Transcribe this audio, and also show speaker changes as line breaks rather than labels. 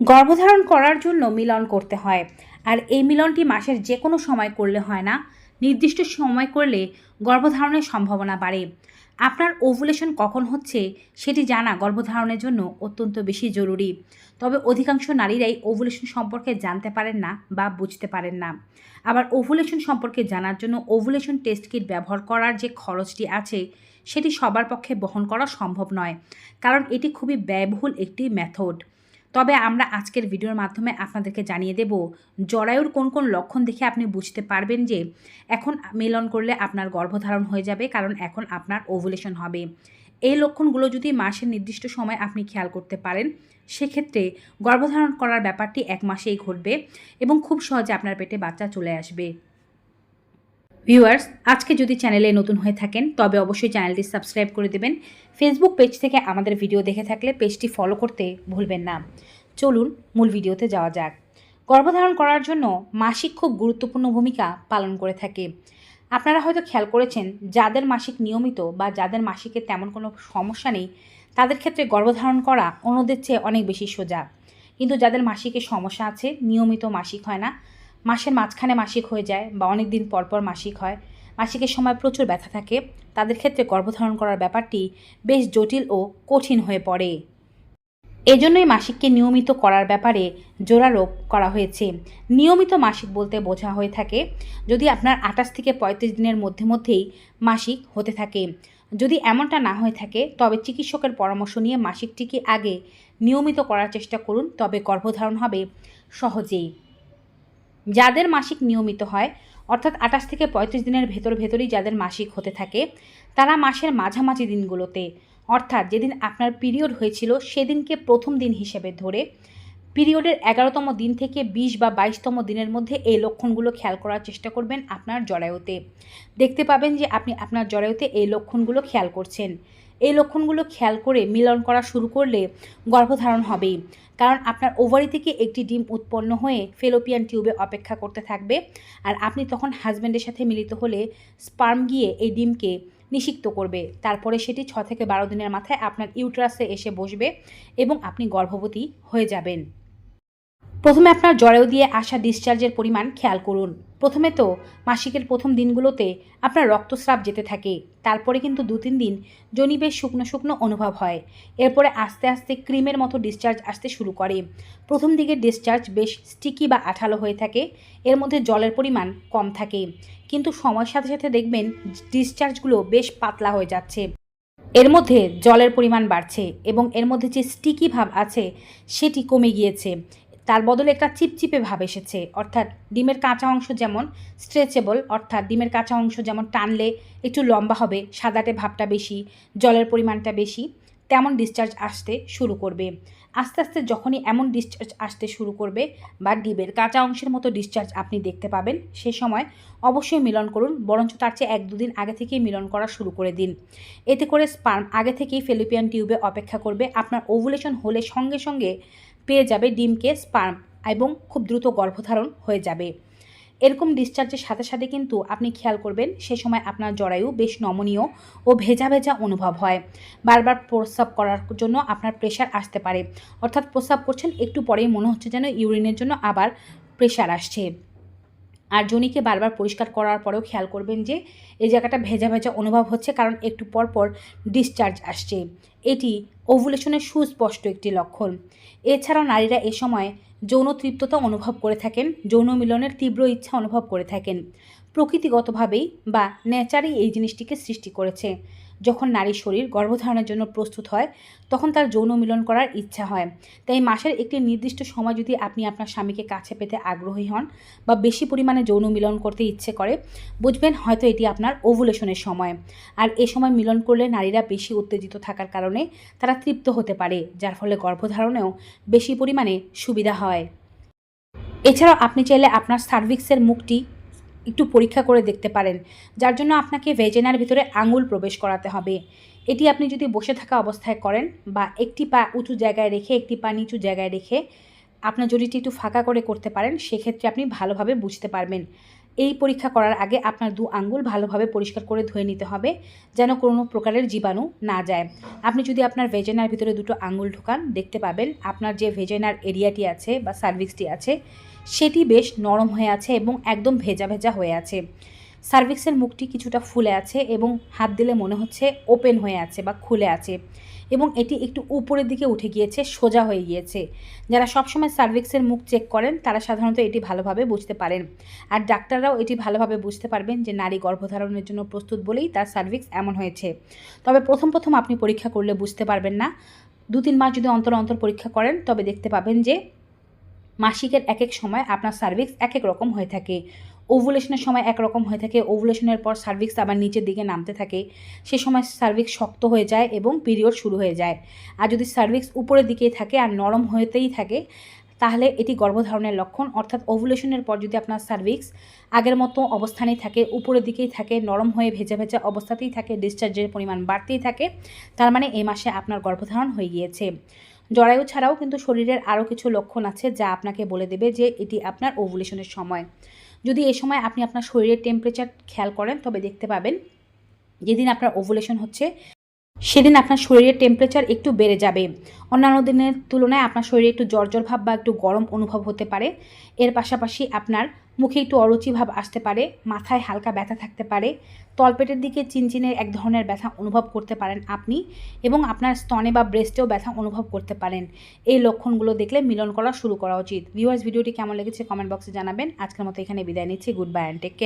গর্ভধারণ করার জন্য মিলন করতে হয়। আর এই মিলনটি মাসের যে কোনো সময় করলে হয় না। নির্দিষ্ট সময় করলে গর্ভধারণের সম্ভাবনা বাড়ে। আপনার ওভুলেশন কখন হচ্ছে সেটি জানা গর্ভধারণের জন্য অত্যন্ত বেশি জরুরি। তবে অধিকাংশ নারীরাই ওভুলেশন সম্পর্কে জানতে পারেন না বা বুঝতে পারেন না। আবার ওভুলেশন সম্পর্কে জানার জন্য ওভুলেশন টেস্ট কিট ব্যবহার করার যে খরচটি আছে, সেটি সবার পক্ষে বহন করা সম্ভব নয়। কারণ এটি খুবই ব্যয়বহুল একটি মেথড। তবে আমরা আজকের ভিডিওর মাধ্যমে আপনাদেরকে জানিয়ে দেব, জরায়ুর কোন কোন লক্ষণ দেখে আপনি বুঝতে পারবেন যে এখন মিলন করলে আপনার গর্ভধারণ হয়ে যাবে, কারণ এখন আপনার ওভুলেশন হবে। এই লক্ষণগুলো যদি মাসের নির্দিষ্ট সময় আপনি খেয়াল করতে পারেন, সেক্ষেত্রে গর্ভধারণ করার ব্যাপারটি এক মাসেই ঘটবে এবং খুব সহজে আপনার পেটে বাচ্চা চলে আসবে। ভিউয়ার্স, আজকে যদি চ্যানেলে নতুন হয়ে থাকেন, তবে অবশ্যই চ্যানেলটি সাবস্ক্রাইব করে দেবেন। ফেসবুক পেজ থেকে আমাদের ভিডিও দেখে থাকলে পেজটি ফলো করতে ভুলবেন না। চলুন মূল ভিডিওতে যাওয়া যাক। গর্ভধারণ করার জন্য মাসিক খুব গুরুত্বপূর্ণ ভূমিকা পালন করে থাকে। আপনারা হয়তো খেয়াল করেছেন, যাদের মাসিক নিয়মিত বা যাদের মাসিকে তেমন কোনো সমস্যা নেই, তাদের ক্ষেত্রে গর্ভধারণ করা অন্যদের চেয়ে অনেক বেশি সোজা। কিন্তু যাদের মাসিকে সমস্যা আছে, নিয়মিত মাসিক হয় না মাসের মাঝখানে মাসিক হয়ে যায় বা অনেক দিন পর পর মাসিক হয়। মাসিকের সময় প্রচুর ব্যথা থাকে। তাদের ক্ষেত্রে গর্ভধারণ করার ব্যাপারটি বেশ জটিল ও কঠিন হয়ে পড়ে। এজন্যই মাসিককে নিয়মিত করার ব্যাপারে জোরারোপ করা হয়েছে। নিয়মিত মাসিক বলতে বোঝা হয়ে থাকে, যদি আপনার আঠাশ থেকে পঁয়ত্রিশ দিনের মধ্যে মধ্যেই মাসিক হতে থাকে। যদি এমনটা না হয়ে থাকে, তবে চিকিৎসকের পরামর্শ নিয়ে মাসিকটিকে আগে নিয়মিত করার চেষ্টা করুন, তবে গর্ভধারণ হবে সহজেই। যাদের মাসিক নিয়মিত হয়, অর্থাৎ আঠাশ থেকে পঁয়ত্রিশ দিনের ভেতর ভেতরেই যাদের মাসিক হতে থাকে, তারা মাসের মাঝামাঝি দিনগুলোতে, অর্থাৎ যেদিন আপনার পিরিয়ড হয়েছিল সেদিনকে প্রথম দিন হিসেবে ধরে, পিরিয়ডের এগারোতম দিন থেকে বিশ বা বাইশতম দিনের মধ্যে এই লক্ষণগুলো খেয়াল করার চেষ্টা করবেন আপনার জরায়ুতে। দেখতে পাবেন যে আপনি আপনার জরায়ুতে এই লক্ষণগুলো খেয়াল করছেন। এই লক্ষণগুলো খেয়াল করে মিলন করা শুরু করলে গর্ভধারণ হবেই। কারণ আপনার ওভারি থেকে একটি ডিম উৎপন্ন হয়ে ফেলোপিয়ান টিউবে অপেক্ষা করতে থাকবে আর আপনি তখন হাজব্যান্ডের সাথে মিলিত হলে স্পার্ম গিয়ে এই ডিমকে নিষিক্ত করবে। তারপরে সেটি ছ থেকে বারো দিনের মাথায় আপনার ইউট্রাসে এসে বসবে এবং আপনি গর্ভবতী হয়ে যাবেন। প্রথমে আপনার জরায়ু দিয়ে আসা ডিসচার্জের পরিমাণ খেয়াল করুন। প্রথমে তো মাসিকের প্রথম দিনগুলোতে আপনার রক্তস্রাব যেতে থাকে। তারপরে কিন্তু দু তিন দিন জনি বেশ শুকনো শুকনো অনুভব হয়। এরপরে আস্তে আস্তে ক্রিমের মতো ডিসচার্জ আসতে শুরু করে। প্রথম দিকে ডিসচার্জ বেশ স্টিকি বা আঠালো হয়ে থাকে। এর মধ্যে জলের পরিমাণ কম থাকে। কিন্তু সময়ের সাথে সাথে দেখবেন ডিসচার্জগুলো বেশ পাতলা হয়ে যাচ্ছে। এর মধ্যে জলের পরিমাণ বাড়ছে এবং এর মধ্যে যে স্টিকি ভাব আছে সেটি কমে গিয়েছে। তার বদলে একটা চিপচিপে ভাব এসেছে। অর্থাৎ ডিমের কাঁচা অংশ যেমন স্ট্রেচেবল অর্থাৎ ডিমের কাঁচা অংশ যেমন টানলে একটু লম্বা হবে, সাদাটে ভাবটা বেশি, জলের পরিমাণটা বেশি, তেমন ডিসচার্জ আসতে শুরু করবে। আস্তে আস্তে যখনই এমন ডিসচার্জ আসতে শুরু করবে বা ডিমের কাঁচা অংশের মতো ডিসচার্জ আপনি দেখতে পাবেন, সে সময় অবশ্যই মিলন করুন, বরঞ্চ তার চেয়ে এক দুদিন আগে থেকেই মিলন করা শুরু করে দিন। এতে করে স্পার্ম আগে থেকেই ফেলিপিয়ান টিউবে অপেক্ষা করবে। আপনার ওভুলেশন হলে সঙ্গে সঙ্গে পেয়ে যাবে ডিমকে স্পার্ম এবং খুব দ্রুত গর্ভধারণ হয়ে যাবে। এরকম ডিসচার্জের সাথে সাথে কিন্তু আপনি খেয়াল করবেন, সে সময় আপনার জরায়ু বেশ নমনীয় ও ভেজা ভেজা অনুভব হয়। বারবার প্রস্রাব করার জন্য আপনার প্রেশার আসতে পারে। অর্থাৎ প্রস্রাব করছেন, একটু পরেই মনে হচ্ছে যেন ইউরিনের জন্য আবার প্রেশার আসছে। আর জনিকে বারবার পরিষ্কার করার পরেও খেয়াল করবেন যে এই জায়গাটা ভেজা ভেজা অনুভব হচ্ছে, কারণ একটু পর পর ডিসচার্জ আসছে। এটি ওভুলেশনের সুস্পষ্ট একটি লক্ষণ। এছাড়াও নারীরা এ সময় যৌন তৃপ্ততা অনুভব করে থাকেন, যৌন মিলনের তীব্র ইচ্ছা অনুভব করে থাকেন। প্রকৃতিগতভাবেই বা নেচারই এই জিনিসটিকে সৃষ্টি করেছে। যখন নারীর শরীর গর্ভধারণের জন্য প্রস্তুত হয়, তখন তার যৌন মিলন করার ইচ্ছা হয়। তাই মাসের একটি নির্দিষ্ট সময় যদি আপনি আপনার স্বামীকে কাছে পেতে আগ্রহী হন বা বেশি পরিমাণে যৌন মিলন করতে ইচ্ছে করে, বুঝবেন হয়তো এটি আপনার ওভুলেশনের সময়। আর এ সময় মিলন করলে নারীরা বেশি উত্তেজিত থাকার কারণে তারা তৃপ্ত হতে পারে, যার ফলে গর্ভধারণেও বেশি পরিমাণে সুবিধা হয়। এছাড়াও আপনি চাইলে আপনার সার্ভিক্সের মুখটি একটু পরীক্ষা করে দেখতে পারেন। যার জন্য আপনাকে ভেজেনার ভিতরে আঙুল প্রবেশ করাতে হবে। এটি আপনি যদি বসে থাকা অবস্থায় করেন বা একটি পা উঁচু জায়গায় রেখে, একটি পা নিচু জায়গায় রেখে আপনার যদি একটু ফাঁকা করে করতে পারেন, সেক্ষেত্রে আপনি ভালোভাবে বুঝতে পারবেন। এই পরীক্ষা করার আগে আপনার দু আঙ্গুল ভালোভাবে পরিষ্কার করে ধুয়ে নিতে হবে, যেন কোনো প্রকারের জীবাণু না যায়। আপনি যদি আপনার ভেজেনার ভিতরে দুটো আঙ্গুল ঢোকান, দেখতে পাবেন আপনার যে ভেজেনার এরিয়াটি আছে বা সার্ভিসটি আছে, সেটি বেশ নরম হয়ে আছে এবং একদম ভেজা ভেজা হয়ে আছে। সার্ভিক্সের মুখটি কিছুটা ফুলে আছে এবং হাত দিলে মনে হচ্ছে ওপেন হয়ে আছে বা খুলে আছে এবং এটি একটু উপরের দিকে উঠে গিয়েছে, সোজা হয়ে গিয়েছে। যারা সবসময় সার্ভিক্সের মুখ চেক করেন, তারা সাধারণত এটি ভালোভাবে বুঝতে পারেন। আর ডাক্তাররাও এটি ভালোভাবে বুঝতে পারবেন যে নারী গর্ভধারণের জন্য প্রস্তুত বলেই তার সার্ভিক্স এমন হয়েছে। তবে প্রথম প্রথম আপনি পরীক্ষা করলে বুঝতে পারবেন না। দু তিন মাস যদি অন্তর অন্তর পরীক্ষা করেন, তবে দেখতে পাবেন যে মাসিকের এক এক সময় আপনার সার্ভিক্স এক এক রকম হয়ে থাকে। ওভুলেশনের সময় একরকম হয়ে থাকে ওভুলেশনের পর সার্ভিক্স আবার নিচের দিকে নামতে থাকে। সে সময় সার্ভিক্স শক্ত হয়ে যায় এবং পিরিয়ড শুরু হয়ে যায়। আর যদি সার্ভিক্স উপরের দিকেই থাকে আর নরম হতেই থাকে, তাহলে এটি গর্ভধারণের লক্ষণ। অর্থাৎ ওভুলেশনের পর যদি আপনার সার্ভিক্স আগের মতো অবস্থানেই থাকে, উপরের দিকেই থাকে, নরম হয়ে ভেজা ভেজা অবস্থাতেই থাকে ডিসচার্জের পরিমাণ বাড়তেই থাকে, তার মানে এই মাসে আপনার গর্ভধারণ হয়ে গিয়েছে। জরায়ু ছাড়াও কিন্তু শরীরের আরও কিছু লক্ষণ আছে যা আপনাকে বলে দেবে যে এটি আপনার ওভুলেশনের সময়। যদি এ সময় আপনি আপনার শরীরের টেম্পারেচার খেয়াল করেন, তবে দেখতে পাবেন যেদিন আপনার ওভুলেশন হচ্ছে, সেদিন আপনার শরীরের টেম্পারেচার একটু বেড়ে যাবে। অন্যান্য দিনের তুলনায় আপনার শরীরে একটু জ্বর ভাব বা একটু গরম অনুভব হতে পারে। এর পাশাপাশি আপনার মুখে একটু অরুচি ভাব আসতে পারে, মাথায় হালকা ব্যথা থাকতে পারে, তলপেটের দিকে চিনচিনের এক ধরনের ব্যথা অনুভব করতে পারেন আপনি এবং আপনার স্তনে বা ব্রেস্টেও ব্যথা অনুভব করতে পারেন। এই লক্ষণগুলো দেখলে মিলন করা শুরু করা উচিত। ভিউয়ার্স ভিডিওটি কেমন লেগেছে কমেন্ট বক্সে জানাবেন। আজকের মতো এখানে বিদায় নিচ্ছি। Goodbye and take care